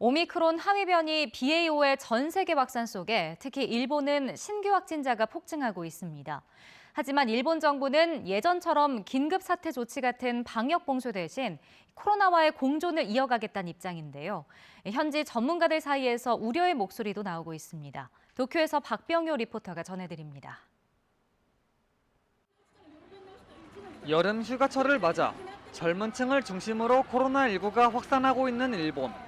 오미크론 항해변이 BA.5의 전 세계 확산 속에 특히 일본은 신규 확진자가 폭증하고 있습니다. 하지만 일본 정부는 예전처럼 긴급 사태 조치 같은 방역 봉쇄 대신 코로나와의 공존을 이어가겠다는 입장인데요. 현지 전문가들 사이에서 우려의 목소리도 나오고 있습니다. 도쿄에서 박병효 리포터가 전해드립니다. 여름 휴가철을 맞아 젊은 층을 중심으로 코로나19가 확산하고 있는 일본.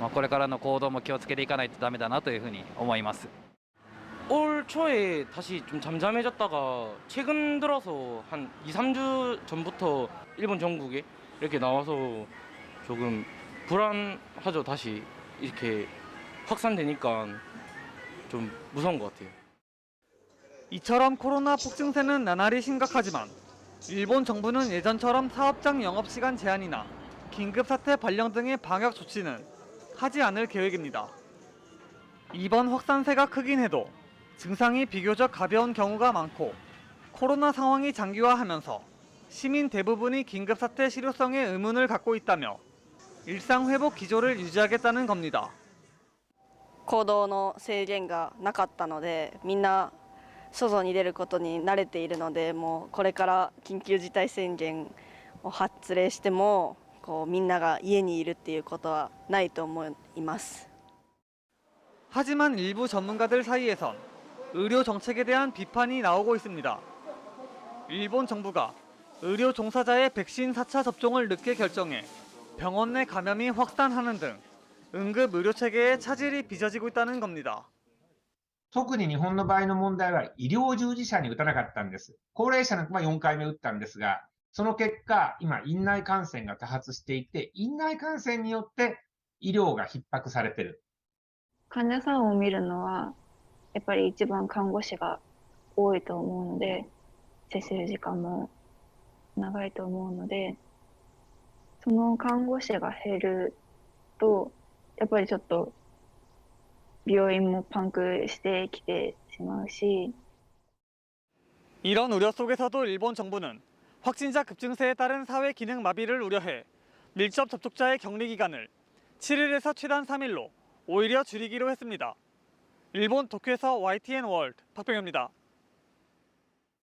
まあ、これからの行動も気をつけていかないとダメだなというふうに思います。 올 초에 다시 좀 잠잠해졌다가 최근 들어서 한 2, 3주 전부터 일본 전국에 이렇게 나와서 조금 불안하죠. 다시 이렇게 확산되니까 좀 무서운 것 같아요. 이처럼 코로나 폭증세는 나날이 심각하지만 일본 정부는 예전처럼 사업장 영업시간 제한이나 긴급사태 발령 등의 방역 조치는 하지 않을 계획입니다. 이번 확산세가 크긴 해도 증상이 비교적 가벼운 경우가 많고 코로나 상황이 장기화하면서 시민 대부분이 긴급사태 실효성에 의문을 갖고 있다며 일상 회복 기조를 유지하겠다는 겁니다. 行動の制限がなかったのでみんな外に出ることに慣れているのでもうこれから緊急事態宣言を発令しても こうみんなが家にいるっていうことはないと思います。 하지만 일부 전문가들 사이에선 의료 정책에 대한 비판이 나오고 있습니다. 일본 정부가 의료 종사자의 백신 4차 접종을 늦게 결정해 병원 내 감염이 확산하는 등 응급 의료 체계에 차질이 빚어지고 있다는 겁니다. 特に日本の場合の問題は医療従事者に打たなかったんです。高齢者なんかは4回目打ったんですが、 その結果、今、院内感染が多発していて、院内感染によって医療が逼迫されてる。患者さんを見るのはやっぱり一番看護師が多いと思うので接する時間も長いと思うのでその看護師が減るとやっぱりちょっと病院もパンクしてきてしまうし 이런 우려 속에서도 일본 정부는 확진자 급증세에 따른 사회 기능 마비를 우려해 밀접 접촉자의 격리 기간을 7일에서 최단 3일로 오히려 줄이기로 했습니다. 일본 도쿄에서 YTN 월드 박병현입니다.